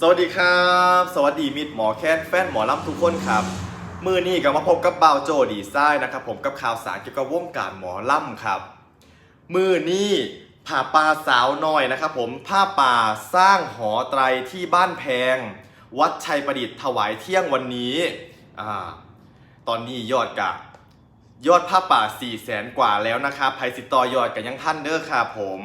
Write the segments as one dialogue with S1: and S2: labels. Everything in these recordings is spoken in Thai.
S1: สวัสดีครับ สวัสดีมิตรหมอแคนแฟนหมอลำทุกคนครับมือนี้ก็มาพบกับบ่าวโจดีไซน์นะครับ ผมกับข่าวสารเกี่ยวกับวงการหมอลำครับ มือนี้ผ่าป่าสาวน้อยนะครับ ผมผ้าป่าสร้างหอไตรที่บ้านแพง วัดชัยประดิษฐ์ถวายเที่ยงวันนี้อ่าตอนนี้ยอดกะยอดผ้าป่า4 0 0แสนกว่าแล้วนะครับไพสิตอยอดกันยังท่านเด้อครับผม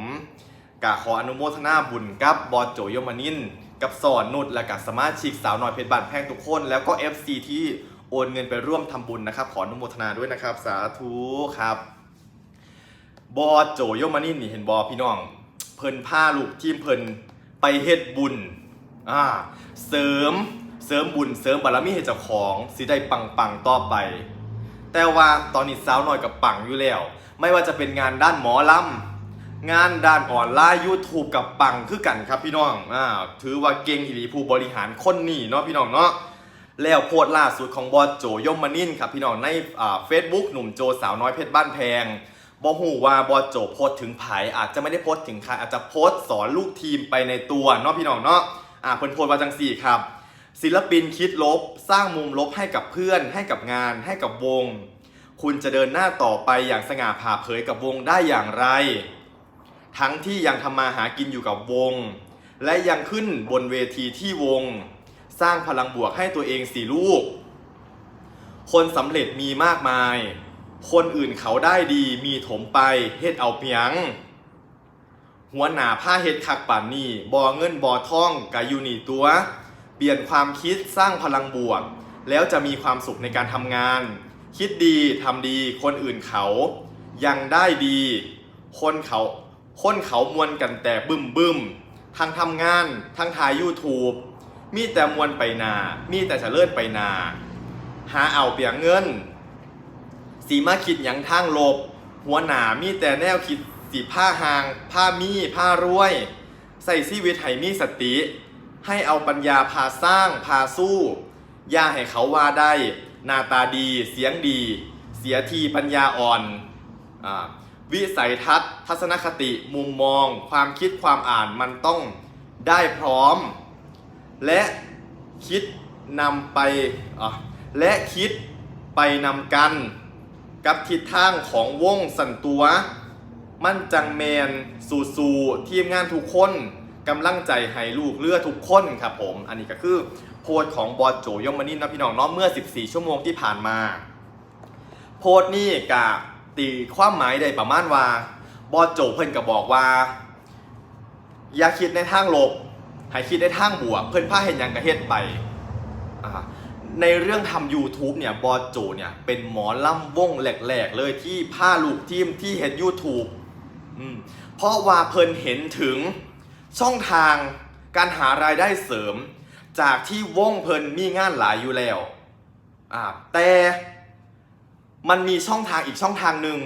S1: กะขออนุโมทนาบุญกับบอโจโยมานิน กับสอนนุชและกับสมาชิกสาวน้อยเพชรบานแพงทุกคน แล้วก็ FC ที่โอนเงินไปร่วมทำบุญนะครับ ขออนุโมทนาด้วยนะครับ สาธุครับ บอโจโยมานินนี่เห็นบอพี่น้อง เพิ่นพาลูกทีมเพิ่นไปเฮ็ดบุญอ่าเสริมเสริมบุญเสริมบารมีให้เจ้าของสิได้ปังปังๆต่อไป แต่ว่าตอนนี้สาวน้อยกับปังอยู่แล้ว ไม่ว่าจะเป็นงานด้านหมอลำ งานด้านออนไลน์ YouTube กับปังคือกันครับพี่น้องอ่าถือว่าเก่งอีหลีผู้บริหารคนนี้เนาะพี่น้องเนาะแล้วโพสล่าสุดของบอสโจยมมานินครับพี่น้องในอ่าเฟซบุ๊กหนุ่มโจสาวน้อยเพชรบ้านแพงบอกหูว่าบอสโจโพสถึงไผอาจจะไม่ได้โพสถึงใครอาจจะโพสสอนลูกทีมไปในตัวเนาะพี่น้องเนาะอ่าเพิ่นโพสว่าจังสี่ครับ ศิลปินคิดลบ สร้างมุมลบให้กับเพื่อน ให้กับงาน ให้กับวง คุณจะเดินหน้าต่อไปอย่างสง่าผ่าเผยกับวงได้อย่างไร ทั้งที่ยังทำมาหากินอยู่กับวง และยังขึ้นบนเวทีที่วง สร้างพลังบวกให้ตัวเองสี่ลูก คนสำเร็จมีมากมาย คนอื่นเขาได้ดีมีถมไปเฮ็ดเอาเพียง หัวหน้าผ้าเฮ็ดคักป่านนี่บอเงินบอท่องกายูนี่ตัว เปลี่ยนความคิดสร้างพลังบวก แล้วจะมีความสุขในการทำงาน คิดดีทำดีคนอื่นเขา ยังได้ดี คนเขา คนเขามวนกันแต่บึ้มบึ้มทั้งทำงาน ทั้งถ่าย YouTube มีแต่มวนไปนา มีแต่เฉลิญไปนา หาเอาเปียงเงิน สีมาคิดหยังทางลบ หัวหนามีแต่แนวคิดสีผ้าหาง ผ้ามีผ้ารวย ใส่ชีวิตให้มีสติ ให้เอาปัญญาพาสร้างพาสู้ ย่าให้เขาว่าได้หน้าตาดี เสียงดี เสียทีปัญญาอ่อนอา วิสัยทัศน์ ทัศนคติ มุมมอง ความคิดความอ่านมันต้องได้พร้อม และคิดนำไปและคิดไปนำกัน กับทิศทางของวงสันตัว มั่นจังแมนสู่สู่ทีมงานทุกคนกำลังใจให้ลูกเรือทุกคนครับผม อันนี้ก็คือโพสต์ของบอสโจยมนินนะพี่น้องเนาะเมื่อ 14 ชั่วโมงที่ผ่านมา โพสต์นี่กะ ตีความหมายได้ประมาณว่าบอสโจเพิ่นก็บอกว่า อย่าคิดในทางลบให้คิดในทางบวก เพิ่นพาเห็นยังกระเฮ็ดไปในเรื่องทำ YouTube เนี่ยบอสโจเนี่ยเป็นหมอล่ำวงแหลกๆ เลยที่พาลูกทีมที่เห็น YouTube เพราะว่าเพิ่นเห็นถึงช่องทางการหารายได้เสริม จากที่วงเพิ่นมีงานหลายอยู่แล้วแต่ มันมีช่องทางอีกช่องทางหนึ่ง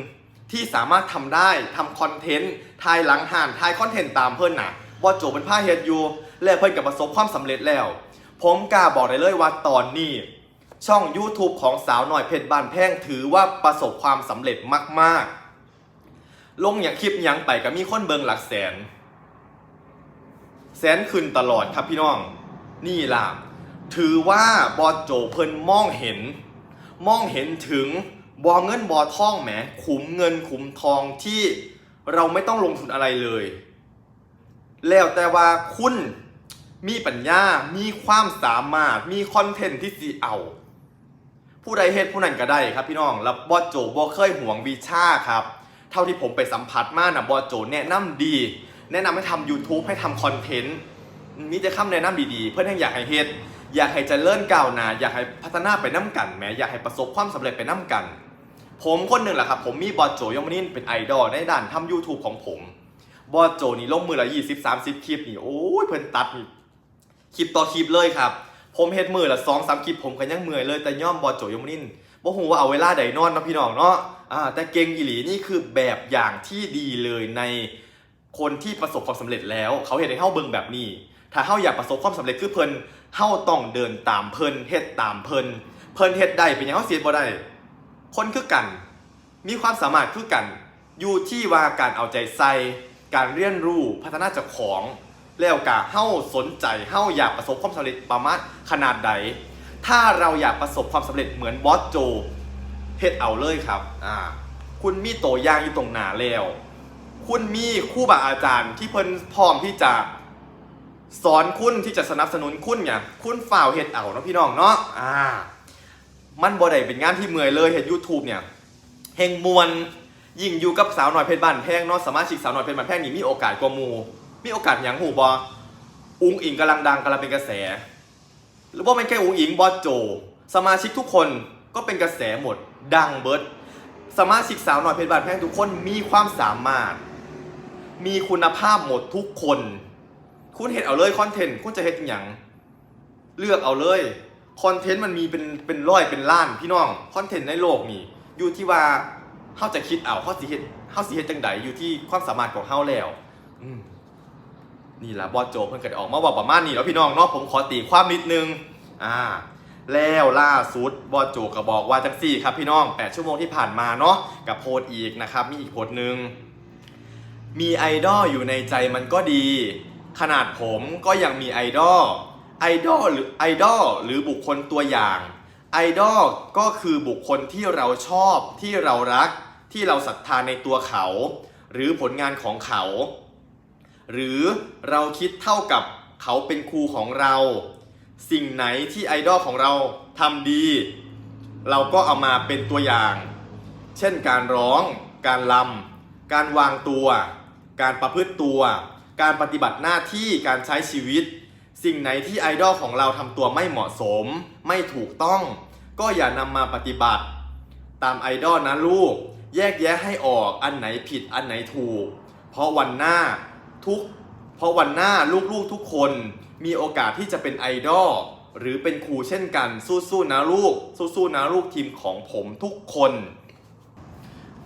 S1: ที่สามารถทำได้ทำคอนเทนต์ทายหลังห่านทายคอนเทนต์ตามเพิ่นน่ะบอสโจเป็นผ้าเฮดยู่และเพิ่นกับประสบความสำเร็จแล้ว ผมกล้าบอกได้เลยว่าตอนนี้ ช่อง YouTube ของสาวหน่อยเพชรบานแพงถือว่าประสบความสำเร็จมากๆ ลงอย่างคลิปยังไปก็มีคนเบิงหลักแสน แสนขึ้นตลอดครับพี่น้อง นี่ล่ะ ถือว่าบอโจเพิ่นมองเห็น มองเห็นถึง บอเงินบอทองแหมขุมเงินขุมทองที่เราไม่ต้องลงทุนอะไรเลย แล้วแต่ว่าคุณมีปัญญา มีความสามารถ มีคอนเทนต์ที่สีเอา ผู้ใดเฮ็ดผู้นั้นก็ได้ครับพี่น้องแล้วบอโจบอเคยห่วงวิชาครับ เท่าที่ผมไปสัมผัสมานะบอโจแนะนำดี แนะนำให้ทำ YouTube ให้ทำคอนเทนต์มีแต่คำแนะนำดีๆ เพื่อนให้อยากให้เฮ็ดอยากให้เจริญก้าวหน้าอยากให้พัฒนาไปน้ำกันแหม้อยากให้ประสบความสำเร็จไปน้ำกัน ผมคนหนึ่งแหละครับ ผมมีบอสโจยมนินเป็นไอดอลในด้านทำ YouTube ของผม บอสโจนี่ลงมือละ20 30คลิปนี่ โอ้ยเพิ่นตัดนี่คลิปต่อคลิปเลยครับ ผมเฮ็ดมือละสองสามคลิปผมก็ยังเมื่อยเลยแต่ย่อมบอโจยมนินบ่ฮู้ว่าเอาเวลาใดนอนนะพี่น้องเนาะอ่าแต่เก่งอีหลีนี่คือแบบอย่างที่ดีเลยในคนที่ประสบความสำเร็จแล้ว เขาเห็นให้เฮาเบิ่งแบบนี้ ถ้าเฮาอยากประสบความสำเร็จคือเพิ่นเฮาต้องเดินตามเพิ่นเฮ็ดตามเพิ่นเพิ่นเฮ็ดได้เป็นหยังเฮาเสียบ่ได้ คนคือกัน มีความสามารถคือกัน อยู่ที่ว่าการเอาใจใส่ การเรียนรู้พัฒนาจากของ แล้วกะเฮ้าสนใจเฮ้าอยากประสบความสำเร็จประมาณขนาดใด ถ้าเราอยากประสบความสำเร็จเหมือนบอสโจเฮ็ดเอาเลยครับอ่าคุณมีตัวอย่างอยู่ตรงหน้าแล้ว คุณมีคู่บาอาจารย์ที่เพิ่นพร้อมที่จะสอนคุณที่จะสนับสนุนคุณเนี่ยคุณฝ่าวเฮ็ดเอาเนาะพี่น้องเนาะอ่า มันบ่ได้เป็นงานที่เมื่อยเลยเฮ็ด YouTube เนี่ยเฮงมวลยิ่งอยู่กับสาวหน่อยเพชรบ้านแพงเนาะสมาชิกสาวหน่อยเพชรบ้านแพงนี่มีโอกาสกว่าหมูมีโอกาสหยังหูบ่อุ้งอิงกำลังดังกำลังเป็นกระแส หรือว่าไม่แค่อุ้งอิงบอสโจ สมาชิกทุกคนก็เป็นกระแสหมด ดังเบิร์ดสมาชิกสาวหน่อยเพชรบ้านแพงทุกคนมีความสามารถ มีคุณภาพหมดทุกคน คุณเห็นเอาเลยคอนเทนต์คุณจะเห็นอย่างเลือกเอาเลย คอนเทนต์มันมีเป็นเป็นร้อยเป็นล้านพี่น้องคอนเทนต์ในโลกนี่อยู่ที่ว่าเฮาจะคิดเอาเฮาสิเฮ็ดเฮาสิเฮ็ดจังใดอยู่ที่ความสามารถของเฮาแล้วนี่ล่ะบอโจเพิ่นก็ได้ออกมาบอกประมาณนี้แล้วพี่น้องเนาะผมขอตีความนิดนึงอ่าแล้วล่าสุดบอโจก็บอกว่าจังซี่ครับพี่น้อง 8 ชั่วโมงที่ผ่านมาเนาะกับโพสอีกนะครับ มีอีกโพสหนึงมีไอดอลอยู่ในใจมันก็ดี ขนาดผมก็ยังมีไอดอล ไอดอลหรือไอดอลหรือบุคคลตัวอย่างไอดอลก็คือบุคคลที่เราชอบที่เรารัก ที่เราศรัทธาในตัวเขา หรือผลงานของเขา หรือเราคิดเท่ากับเขาเป็นครูของเรา สิ่งไหนที่ไอดอลของเราทำดี เราก็เอามาเป็นตัวอย่าง เช่นการร้อง การลำการวางตัว การประพฤติตัว การปฏิบัติหน้าที่การใช้ชีวิต สิ่งไหนที่ไอดอลของเราทำตัวไม่เหมาะสม ไม่ถูกต้อง ก็อย่านำมาปฏิบัติ ตามไอดอลนะลูก แยกแยะให้ออกอันไหนผิดอันไหนถูก เพราะวันหน้าทุกเพราะวันหน้าลูกๆทุกคนมีโอกาสที่จะเป็นไอดอลหรือเป็นครูเช่นกันสู้ๆนะลูก สู้ๆนะลูกทีมของผมทุกคน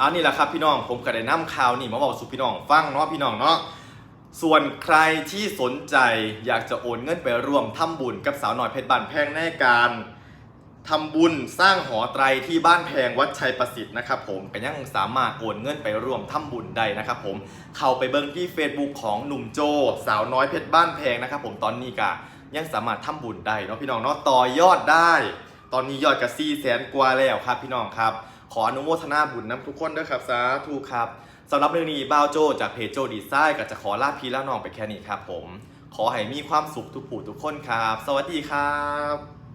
S1: อันนี้แหละครับพี่น้องผมก็ได้นำข่าวนี่มาบอกสู่พี่น้องฟังเนาะพี่น้องเนาะ ส่วนใครที่สนใจอยากจะโอนเงินไปร่วมทำบุญกับสาวหน่อยเพชรบานแพงในการทำบุญสร้างหอไตรที่บ้านแพงวัดชัยประสิทธิ์นะครับผมก็ยังสามารถโอนเงินไปร่วมทำบุญได้นะครับผมเข้าไปเบิ่งที่ Facebook ของหนุ่มโจสาวน้อยเพชรบ้านแพงนะครับผมตอนนี้ก็ยังสามารถทำบุญได้เนาะพี่น้องเนาะต่อยอดได้ ตอนนี้ยอดกับ4แสนกว่าแล้วครับพี่น้องครับ ขออนุโมทนาบุญน้ำทุกคนด้วยครับสาธุครับ สำหรับเรื่องนี้บ้าวโจจากเพจโจดีไซน์ก็จะขอลาพี่และน้องไปแค่นี้ครับผม ขอให้มีความสุขทุกผู้ทุกคนครับ สวัสดีครับ